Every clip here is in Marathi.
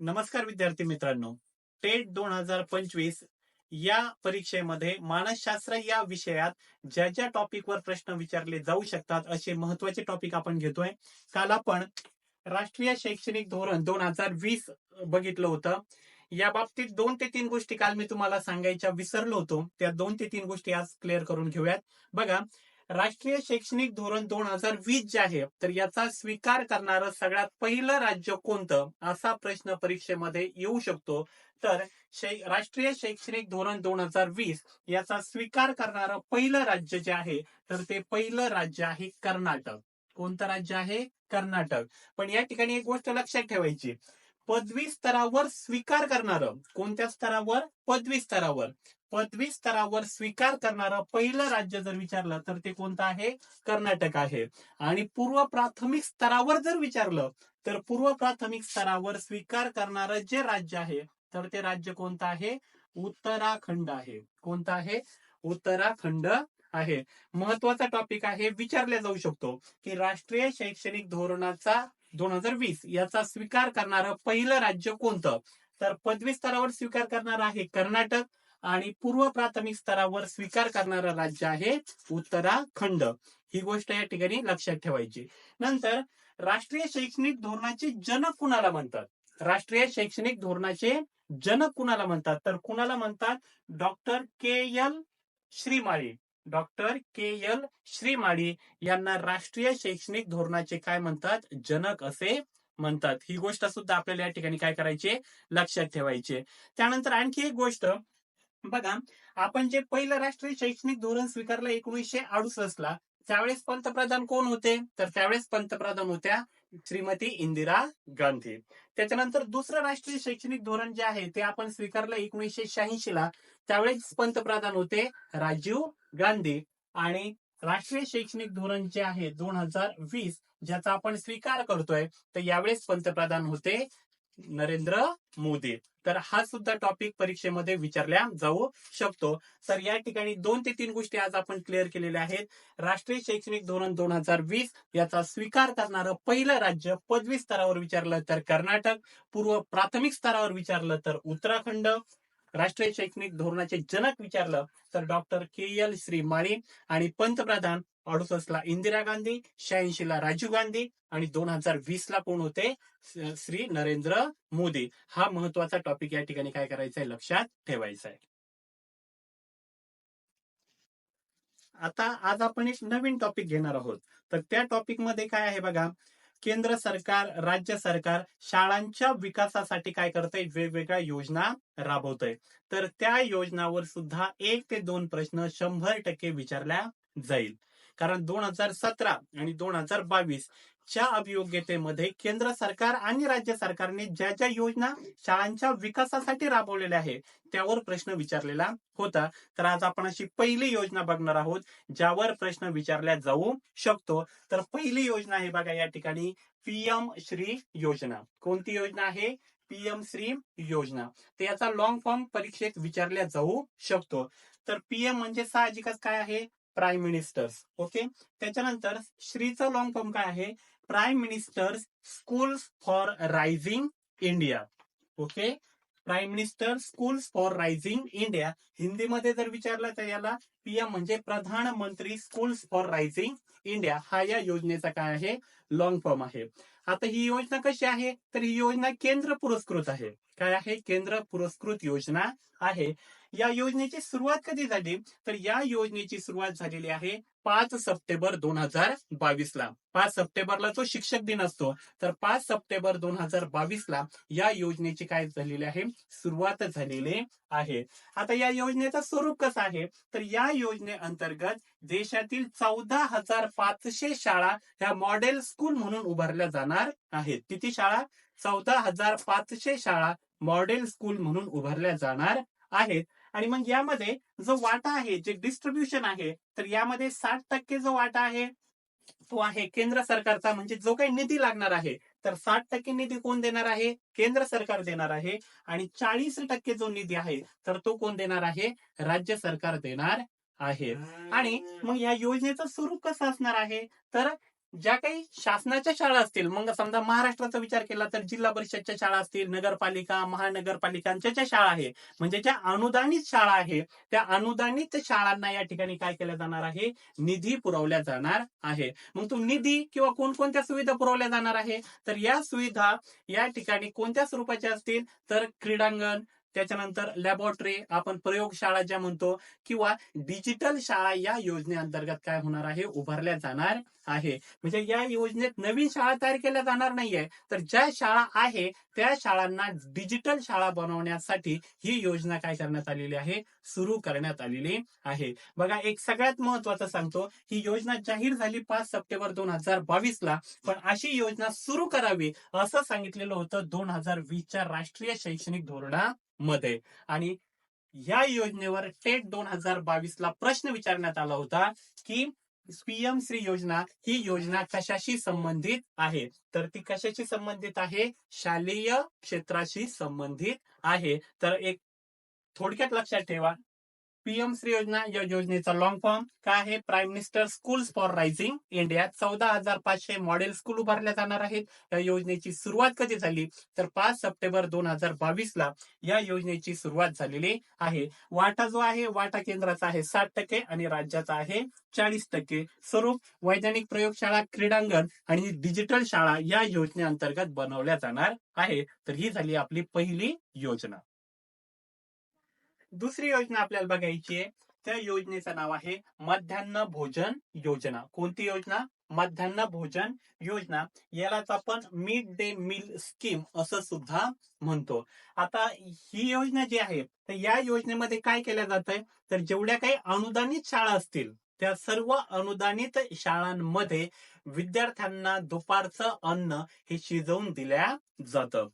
नमस्कार विद्यार्थी मित्रांनो. टेट दोन हजार पंचवीस या परीक्षेमध्ये मानसशास्त्र या विषयात ज्या ज्या टॉपिकवर प्रश्न विचारले जाऊ शकतात असे महत्त्वाचे टॉपिक आपण घेतोय. काल आपण राष्ट्रीय शैक्षणिक धोरण दोन हजार वीस बघितलं होतं. या बाबतीत दोन ते तीन गोष्टी काल मी तुम्हाला सांगायच्या विसरलो होतो. त्या दोन ते तीन गोष्टी आज क्लिअर करून घेऊयात. बघा राष्ट्रीय शैक्षणिक धोरण दोन हजार वीस जे आहे तर याचा स्वीकार करणारं सगळ्यात पहिलं राज्य कोणतं? असा प्रश्न परीक्षेमध्ये येऊ शकतो. तर शै- राष्ट्रीय शैक्षणिक धोरण दोन हजार वीस याचा स्वीकार करणारं पहिलं राज्य जे आहे तर ते पहिलं राज्य आहे कर्नाटक. कोणतं राज्य आहे? कर्नाटक. पण या ठिकाणी एक गोष्ट लक्षात ठेवायची. पदवी स्तरावर स्वीकार करणारं. कोणत्या स्तरावर? पदवी स्तरावर पदवी स्तरावर स्वीकार करणारं पहिलं राज्य जर विचारलं तर ते कोणतं आहे? कर्नाटक आहे. आणि पूर्व प्राथमिक स्तरावर जर विचारलं तर पूर्व प्राथमिक स्तरावर स्वीकार करणारं जे राज्य आहे तर ते राज्य कोणतं आहे? उत्तराखंड आहे. कोणतं आहे? उत्तराखंड आहे. महत्त्वाचा टॉपिक आहे विचारला जाऊ शकतो की राष्ट्रीय शैक्षणिक धोरणाचा दोन हजार वीस याचा स्वीकार करणारं पहिलं राज्य कोणतं? तर पदवी स्तरावर स्वीकार करणारं आहे कर्नाटक आणि पूर्व प्राथमिक स्तरावर स्वीकार करणारं राज्य आहे उत्तराखंड. ही गोष्ट या ठिकाणी लक्षात ठेवायची. नंतर राष्ट्रीय शैक्षणिक धोरणाचे जनक कुणाला म्हणतात? राष्ट्रीय शैक्षणिक धोरणाचे जनक कुणाला म्हणतात? तर कुणाला म्हणतात? Doctor K L Shrimali. Doctor K L Shrimali यांना राष्ट्रीय शैक्षणिक धोरणाचे काय म्हणतात? जनक असे म्हणतात. ही गोष्ट सुद्धा आपल्याला या ठिकाणी काय करायची? लक्षात ठेवायची. त्यानंतर आणखी एक गोष्ट. बघा आपण जे पहिलं राष्ट्रीय शैक्षणिक धोरण स्वीकारलं एकोणीसशे अडुसष्ट ला त्यावेळेस पंतप्रधान कोण होते? तर त्यावेळेस पंतप्रधान होत्या श्रीमती इंदिरा गांधी. त्याच्यानंतर दुसरं राष्ट्रीय शैक्षणिक धोरण जे आहे ते आपण स्वीकारलं एकोणीसशे शहाऐंशी ला. त्यावेळेस पंतप्रधान होते राजीव गांधी. आणि राष्ट्रीय शैक्षणिक धोरण जे आहे दोन हजार वीस ज्याचा आपण स्वीकार करतोय तर यावेळेस पंतप्रधान होते नरेंद्र मोदी. तर हा सुद्धा टॉपिक परीक्षेमध्ये विचारल्या जाऊ शकतो. तर या ठिकाणी दोन ते तीन गोष्टी आज आपण क्लिअर केलेल्या आहेत. राष्ट्रीय शैक्षणिक धोरण दोन हजार वीस याचा स्वीकार करणारं पहिलं राज्य पदवी स्तरावर विचारलं तर कर्नाटक पूर्व प्राथमिक स्तरावर विचारलं तर उत्तराखंड. राष्ट्रीय शैक्षणिक धोरणाचे जनक विचारलं तर डॉक्टर के एल श्रीमाळी आणि पंतप्रधान अडुसष्ट ला इंदिरा गांधी शहाऐंशी ला राजीव गांधी आणि दोन हजार वीस ला कोण होते? श्री नरेंद्र मोदी. हा महत्त्वाचा टॉपिक या ठिकाणी काय करायचा आहे लक्षात ठेवायचा आहे आता आज आपण एक नवीन टॉपिक घेणार आहोत. तर त्या टॉपिकमध्ये काय आहे बघा? केंद्र सरकार राज्य सरकार शाळांच्या विकासासाठी काय करतंय? वेगवेगळ्या योजना राबवतंय. तर त्या योजनावर सुद्धा एक ते दोन प्रश्न शंभर टक्के विचारल्या जाईल. कारण दोन हजार सतरा आणि दोन हजार बावीस च्या अभियोग्यतेमध्ये केंद्र सरकार आणि राज्य सरकारने ज्या ज्या योजना शाळांच्या विकासासाठी राबवलेल्या आहेत त्यावर प्रश्न विचारलेला होता. तर आज आपण अशी पहिली योजना बघणार आहोत ज्यावर प्रश्न विचारल्या जाऊ शकतो. तर पहिली योजना आहे बघा या ठिकाणी पीएम श्री योजना. कोणती योजना आहे? पीएम श्री योजना. तर याचा लॉंग फॉर्म परीक्षेत विचारल्या जाऊ शकतो. तर पीएम म्हणजे साहजिकच काय आहे? प्राईम मिनिस्टर्स ओके त्याच्यानंतर श्रीचा लॉंग फॉर्म काय आहे? Prime ministers schools for rising India okay prime minister schools for rising India हिंदीमध्ये जर विचारलं तर याला पीएम म्हणजे प्रधानमंत्री स्कूल्स फॉर रायझिंग इंडिया हा या योजनेचा काय आहे? लॉंग फॉर्म आहे. आता ही योजना कशी आहे? तर ही योजना केंद्र पुरस्कृत आहे. काय आहे? केंद्र पुरस्कृत योजना आहे. या योजनेची सुरुवात कधी झाली? तर या योजनेची सुरुवात झालेली आहे पाच सप्टेंबर दोन हजार बावीस ला. पाच सप्टेंबरला जो शिक्षक दिन असतो तर पाच सप्टेंबर दोन हजार बावीस ला या योजनेची काय झालेली आहे? सुरुवात झालेली आहे. आता या योजनेचं स्वरूप कसं आहे? तर या योजनेअंतर्गत देशातील चौदा हजार पाचशे शाळा ह्या मॉडेल स्कूल म्हणून उभारल्या जाणार आहेत. किती शाळा? चौदा हजार पाचशे शाळा मॉडेल स्कूल म्हणून उभारल्या जाणार आहेत. आणि मग यामध्ये जो वाटा आहे जे डिस्ट्रीब्युशन आहे तर यामध्ये साठ टक्के जो वाटा आहे तो आहे केंद्र सरकारचा. म्हणजे जो काही निधी लागणार आहे तर साठ टक्के निधी कोण देणार आहे? केंद्र सरकार देणार आहे. आणि चाळीस टक्के जो निधी आहे तर तो कोण देणार आहे? राज्य सरकार देणार आहे. आणि मग या योजनेचं स्वरूप कसं असणार आहे? तर ज्या काही शासनाच्या शाळा असतील मग समजा महाराष्ट्राचा विचार केला तर जिल्हा परिषदच्या शाळा असतील नगरपालिका महानगरपालिकांच्या ज्या शाळा आहे म्हणजे ज्या अनुदानित शाळा आहे त्या अनुदानित शाळांना या ठिकाणी काय केलं जाणार आहे? निधी पुरवल्या जाणार आहे. मग तो निधी किंवा कोणकोणत्या सुविधा पुरवल्या जाणार आहे? तर या सुविधा या ठिकाणी कोणत्या स्वरूपाच्या असतील? तर क्रीडांगण त्याच्यानंतर लॅबोरेटरी आपण प्रयोगशाळा ज्या म्हणतो किंवा डिजिटल शाळा या योजनेअंतर्गत काय होणार आहे? उभारल्या जाणार आहे. म्हणजे या योजनेत नवीन शाळा तयार केल्या जाणार नाहीये. तर ज्या शाळा आहे त्या शाळांना डिजिटल शाळा बनवण्यासाठी ही योजना काय करण्यात आलेली आहे? सुरू करण्यात आलेली आहे. बघा एक सगळ्यात महत्वाचं सांगतो ही योजना जाहीर झाली पाच सप्टेंबर दोन हजार बावीस ला पण अशी योजना सुरू करावी असं सांगितलेलं होतं दोन हजार वीसच्या राष्ट्रीय शैक्षणिक धोरणा. मध्ये. आणि या योजनेवर टेट दोन हजार बावीस ला प्रश्न विचारण्यात आला होता की पीएम श्री योजना ही योजना कशाशी संबंधित आहे? तर ती कशाशी संबंधित आहे? शालेय क्षेत्राशी संबंधित आहे. तर एक थोडक्यात लक्षात ठेवा. पीएम श्री योजना या योजनेचा लॉंग फॉर्म काय आहे? Prime minister schools for rising India चौदा हजार पाचशे मॉडेल स्कूल उभारल्या जाणार आहेत. या योजनेची सुरुवात कधी झाली? तर पाच सप्टेंबर दोन हजार बावीस ला या योजनेची सुरुवात झालेली आहे. वाटा जो आहे वाटा केंद्राचा आहे साठ टक्के आणि राज्याचा आहे चाळीस टक्के. स्वरूप वैज्ञानिक प्रयोगशाळा क्रीडांगण आणि डिजिटल शाळा या योजनेअंतर्गत बनवल्या जाणार आहे. तर ही झाली आपली पहिली योजना. दुसरी योजना आपल्याला बघायची आहे. त्या योजनेचं नाव आहे मध्यान्ह भोजन योजना. कोणती योजना? मध्यान्ह भोजन योजना. यालाच आपण मिड डे मील स्कीम असं सुद्धा म्हणतो. आता ही योजना जी आहे तर या योजनेमध्ये काय केलं जात आहे तर जेवढ्या काही अनुदानित शाळा असतील त्या सर्व अनुदानित शाळांमध्ये विद्यार्थ्यांना दुपारचं अन्न हे शिजवून दिल्या जातं.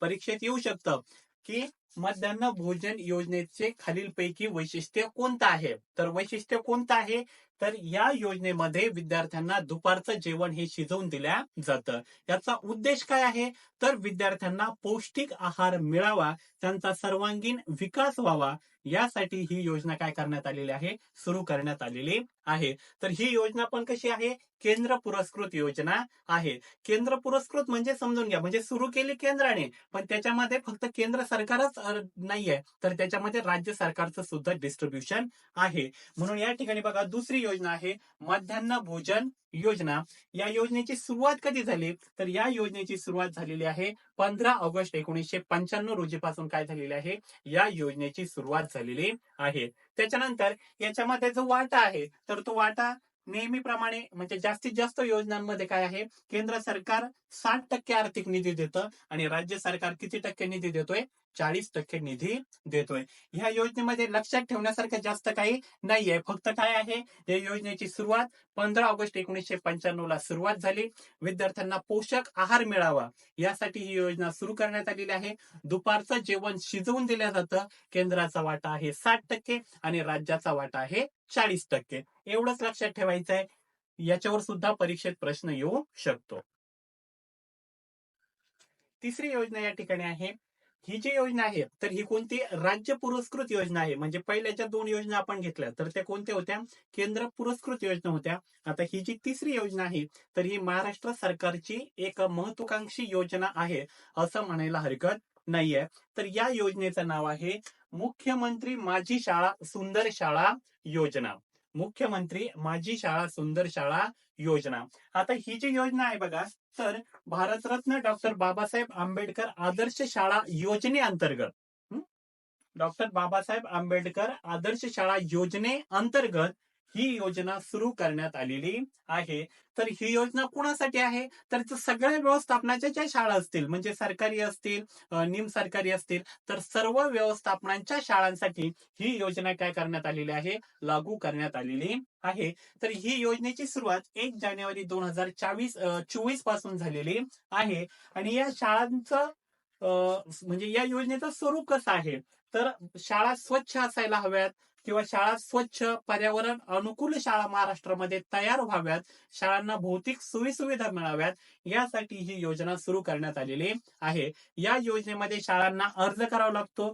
परीक्षेत येऊ शकतं की मध्यान्ह भोजन योजनेचे खालीलपैकी वैशिष्ट्य कोणतं आहे? तर वैशिष्ट्य कोणतं आहे? तर या योजनेमध्ये विद्यार्थ्यांना दुपारचं जेवण हे शिजवून दिल्या जातं. याचा उद्देश काय आहे? तर विद्यार्थ्यांना पौष्टिक आहार मिळावा त्यांचा सर्वांगीण विकास व्हावा यासाठी ही योजना काय करण्यात आलेली आहे? सुरू करण्यात आलेली आहे. तर ही योजना पण कशी आहे? केंद्र पुरस्कृत योजना आहे. केंद्र पुरस्कृत म्हणजे समजून घ्या म्हणजे सुरू केली केंद्राने पण त्याच्यामध्ये फक्त केंद्र सरकारच नाहीये तर त्याच्यामध्ये राज्य सरकारचं सुद्धा डिस्ट्रीब्युशन आहे. म्हणून या ठिकाणी बघा दुसरी योजना आहे मध्यान्ह भोजन योजना. या योजनेची सुरुवात कधी झाली? तर या योजनेची सुरुवात झालेली आहे पंधरा ऑगस्ट एकोणीसशे पंच्याण्णव रोजीपासून काय झालेली आहे? या योजनेची सुरुवात झालेली आहे. त्याच्यानंतर याच्यामध्ये जो वाटा आहे तर तो वाटा नेहमीप्रमाणे म्हणजे जास्तीत जास्त योजनांमध्ये काय आहे? केंद्र सरकार साठ टक्के आर्थिक निधी देतं आणि राज्य सरकार किती टक्के निधी देतोय? चाळीस टक्के निधी देतोय. ह्या योजनेमध्ये लक्षात ठेवण्यासारखं जास्त काही नाहीये. फक्त काय आहे? या योजनेची सुरुवात पंधरा ऑगस्ट एकोणीसशे पंच्याण्णव ला सुरुवात झाली. विद्यार्थ्यांना पोषक आहार मिळावा. यासाठी ही योजना सुरू करण्यात आलेली आहे. दुपारचं जेवण शिजवून दिलं जातं. केंद्राचा वाटा आहे साठ टक्के आणि राज्याचा वाटा आहे चाळीस टक्के. एवढंच लक्षात ठेवायचं आहे याच्यावर सुद्धा परीक्षेत प्रश्न येऊ शकतो. तिसरी योजना या ठिकाणी आहे. ही जी योजना आहे तर ही कोणती राज्य पुरस्कृत योजना आहे? म्हणजे पहिल्याच्या दोन योजना आपण घेतल्या तर त्या कोणत्या होत्या? केंद्र पुरस्कृत योजना होत्या. आता ही जी तिसरी योजना आहे तर ही महाराष्ट्र सरकारची एक महत्वाकांक्षी योजना आहे असं म्हणायला हरकत नाहीये. तर या योजनेचं नाव आहे मुख्यमंत्री माझी शाळा सुंदर शाळा योजना. मुख्यमंत्री माझी शाळा सुंदर शाळा योजना. आता ही जी योजना आहे बघा तर भारतरत्न डॉक्टर बाबासाहेब आंबेडकर आदर्श शाळा योजनेअंतर्गत. डॉक्टर बाबासाहेब आंबेडकर आदर्श शाळा योजने अंतर्गत ही योजना सुरू करण्यात आलेली आहे. तर ही योजना कुणासाठी आहे? तर सगळ्या व्यवस्थापनाच्या ज्या शाळा असतील म्हणजे सरकारी असतील निम सरकारी असतील तर सर्व व्यवस्थापनांच्या शाळांसाठी ही योजना काय करण्यात आलेली आहे? लागू करण्यात आलेली आहे. तर ही योजनेची सुरुवात एक जानेवारी दोन हजार चोवीस चोवीसपासून झालेली आहे. आणि या शाळांचं म्हणजे या योजनेचं स्वरूप कसं आहे? तर शाळा स्वच्छ असायला हव्यात किंवा शाळा स्वच्छ पर्यावरण अनुकूल शाळा महाराष्ट्रामध्ये तयार व्हाव्यात शाळांना भौतिक सोयीसुविधा मिळाव्यात यासाठी ही योजना सुरू करण्यात आलेली आहे. या योजनेमध्ये शाळांना अर्ज करावा लागतो.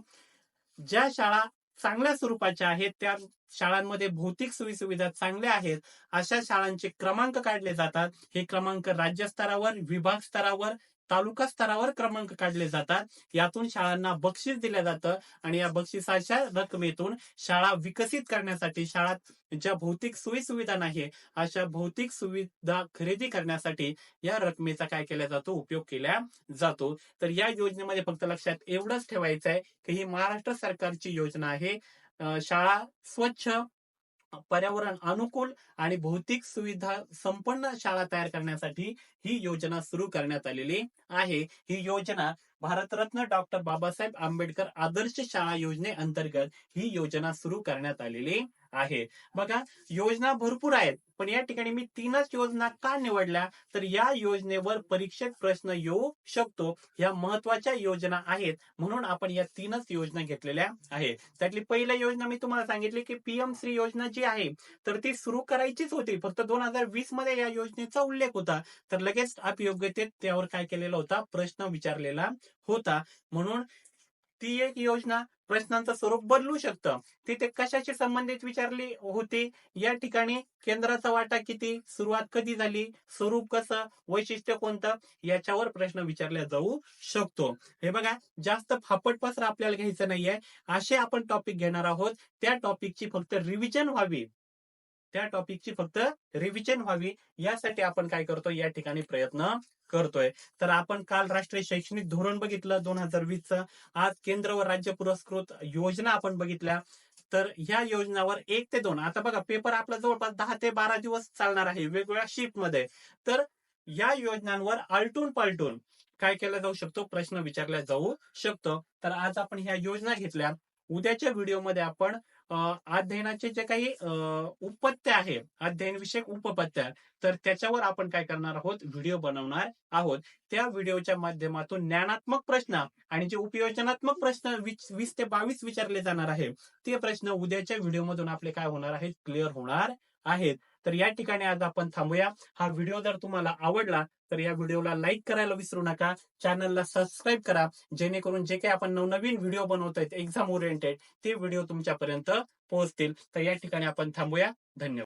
ज्या शाळा चांगल्या स्वरूपाच्या आहेत त्या शाळांमध्ये भौतिक सोयीसुविधा चांगल्या आहेत अशा शाळांचे क्रमांक काढले जातात. हे क्रमांक राज्य स्तरावर विभाग स्तरावर तालुका स्तरावर क्रमांक काढले जातात. यातून शाळांना बक्षीस दिलं जातं आणि या बक्षिसाच्या रकमेतून शाळा विकसित करण्यासाठी शाळात ज्या भौतिक सोयी सुविधा नाही अशा भौतिक सुविधा खरेदी करण्यासाठी या रकमेचा काय केला जातो? उपयोग केला जातो. तर या योजनेमध्ये फक्त लक्षात एवढंच ठेवायचं आहे की ही महाराष्ट्र सरकारची योजना आहे. शाळा स्वच्छ पर्यावरण अनुकूल आणि भौतिक सुविधा संपन्न शाळा तयार करण्यासाठी ही योजना सुरू करण्यात आलेली आहे. ही योजना भारतरत्न डॉक्टर बाबासाहेब आंबेडकर आदर्श शाळा योजनेअंतर्गत ही योजना सुरू करण्यात आलेली आहे. बघा योजना भरपूर आहेत पण या ठिकाणी मी तीनच योजना का निवडल्या? तर या योजनेवर परीक्षेत प्रश्न येऊ शकतो. या महत्त्वाच्या योजना आहेत म्हणून आपण या तीनच योजना घेतलेल्या आहेत. त्यातली पहिली योजना मी तुम्हाला सांगितली की पीएम श्री योजना जी आहे तर ती सुरू करायचीच होती. फक्त दोन हजार वीसमध्ये या योजनेचा उल्लेख होता. तर लगेच अपयोग्यतेत त्यावर काय केलेला होता? प्रश्न विचारलेला होता. म्हणून ती एक योजना प्रश्नांचं स्वरूप बदलू शकतं. तिथे कशाशी संबंधित विचारली होती? या ठिकाणी केंद्राचा वाटा किती? सुरुवात कधी झाली? स्वरूप कसं? वैशिष्ट्य कोणतं? याच्यावर प्रश्न विचारला जाऊ शकतो. हे बघा जास्त फापट पसरा आपल्याला घ्यायचं नाहीये. असे आपण टॉपिक घेणार आहोत. त्या टॉपिकची फक्त रिव्हिजन व्हावी. त्या टॉपिकची फक्त रिव्हिजन व्हावी. यासाठी आपण काय करतो या ठिकाणी प्रयत्न करतोय. तर आपण काल राष्ट्रीय शैक्षणिक धोरण बघितलं दोन हजार वीसचं. आज केंद्र व राज्य पुरस्कृत योजना आपण बघितल्या. तर ह्या योजनावर एक ते दोन. आता बघा पेपर आपला जवळपास दहा ते बारा दिवस चालणार आहे वेगवेगळ्या शिफ्टमध्ये. तर या योजनांवर आलटून पालटून काय केला जाऊ शकतो? प्रश्न विचारला जाऊ शकतो. तर आज आपण ह्या योजना घेतल्या. उद्याच्या व्हिडिओमध्ये आपण अध्ययनाचे जे काही उपपत्य आहे अध्ययन विषयक उपपत्य तर त्याच्यावर आपण काय करणार आहोत? व्हिडिओ बनवणार आहोत. त्या व्हिडिओच्या माध्यमातून ज्ञानात्मक प्रश्न आणि जे उपयोजनात्मक प्रश्न वीस वीस ते बावीस विचारले जाणार आहे ते प्रश्न उद्याच्या व्हिडिओमधून आपले काय होणार आहेत? क्लिअर होणार आहेत. तर या ठिकाणी आज आपण थांबूया. हा व्हिडिओ जर तुम्हाला आवडला तर या व्हिडिओला लाईक करायला विसरू नका. चॅनलला सबस्क्राईब करा जेणेकरून जे काही आपण नवनवीन व्हिडिओ बनवतोय एक्झाम ओरिएंटेड ते व्हिडिओ तुमच्यापर्यंत पोहोचतील. तर या ठिकाणी आपण थांबूया. धन्यवाद.